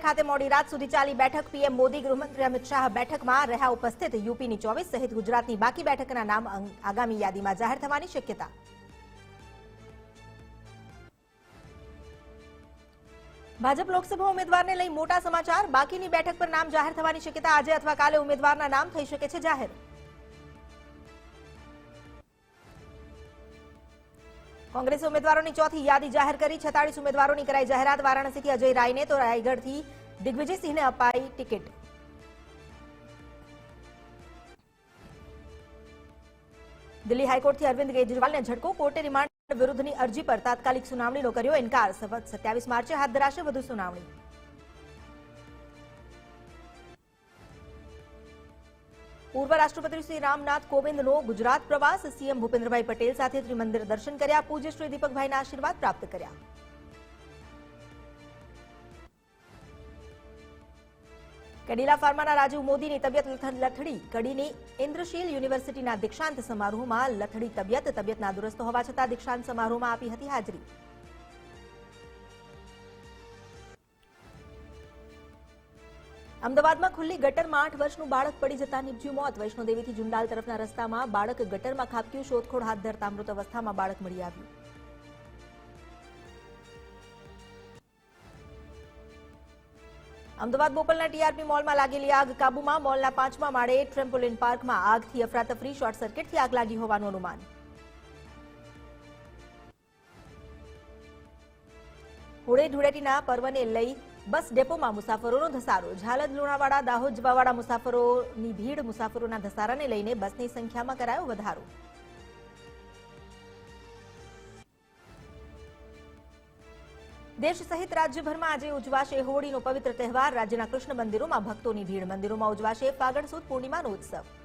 ખાતે મોડી રાત સુધી ચાલી બેઠક પીએમ મોદી, ગૃહમંત્રી અમિત શાહ બેઠકમાં રહ્યા ઉપસ્થિત યુપીની ચોવીસ સહિત ગુજરાતની બાકી બેઠકના નામ આગામી યાદીમાં જાહેર થવાની શક્યતા. ભાજપ લોકસભા ઉમેદવારને લઈ મોટા સમાચાર. બાકીની બેઠક પર નામ જાહેર થવાની શક્યતા આજે અથવા કાલે ઉમેદવારના નામ થઈ શકે છે જાહેર. કોંગ્રેસે ઉમેદવારોની ચોથી યાદી જાહેર કરી, છતાળીસ ઉમેદવારોની કરાઈ જાહેરાત. વારાણસીથી અજય રાયને તો રાયગઢથી દિગ્વિજયસિંહને અપાઈ ટિકિટ. દિલ્હી હાઈકોર્ટથી અરવિંદ કેજરીવાલને ઝટકો કોર્ટે રિમાન્ડ વિરુદ્ધની અરજી પર તાત્કાલિક સુનાવણીનો કર્યો ઇન્કાર. સત્યાવીસ માર્ચે હાથ ધરાશે વધુ સુનાવણી. પૂર્વ રાષ્ટ્રપતિ શ્રી રામનાથ કોવિંદનો ગુજરાત પ્રવાસ સીએમ ભૂપેન્દ્રભાઈ પટેલ સાથે ત્રિમંદિર દર્શન કર્યા, પૂજ્ય શ્રી દીપકભાઈના આશીર્વાદ પ્રાપ્ત કર્યા. કડીલા ફાર્માના રાજીવ મોદીની તબિયત લથ- લથડી. કડીની ઇન્દ્રશીલ યુનિવર્સિટીના દીક્ષાંત સમારોહમાં લથડી તબિયત તબિયત નાદુરસ્ત હોવા છતાં દીક્ષાંત સમારોહમાં આપી હતી હાજરી. અમદાવાદમાં ખુલ્લી ગટરમાં આઠ વર્ષનું બાળક પડી જતા નીપજ્યું મોત. વૈષ્ણોદેવીથી જુંડાલ તરફના રસ્તામાં બાળક ગટરમાં ખાબક્યું. શોધખોળ હાથ ધરતા મૃત અવસ્થામાં બાળક મળી આવ્યું. અમદાવાદ બોપલના ટીઆરપી મોલમાં લાગેલી આગ. કાબુમાં મોલના પાંચમા માળે ટ્રેમ્પોલિન પાર્કમાં આગથી અફરાતફરી, શોર્ટ સર્કિટથી આગ લાગી હોવાનું અનુમાન. હોળે ધૂળેટીના પર્વને લઈ બસ ડેપોમાં મુસાફરોનો ધસારો. ઝાલદ, લુણાવાડા, દાહોદ જવાવાળા મુસાફરોની ભીડ મુસાફરોના ધસારાને લઈને બસની સંખ્યામાં કરાયો વધારો. દેશ સહિત રાજ્યભરમાં આજે ઉજવાશે હોળીનો પવિત્ર તહેવાર. રાજ્યના કૃષ્ણ મંદિરોમાં ભક્તોની ભીડ. મંદિરોમાં ઉજવાશે ફાગણ સુદ પૂર્ણિમાનો ઉત્સવ.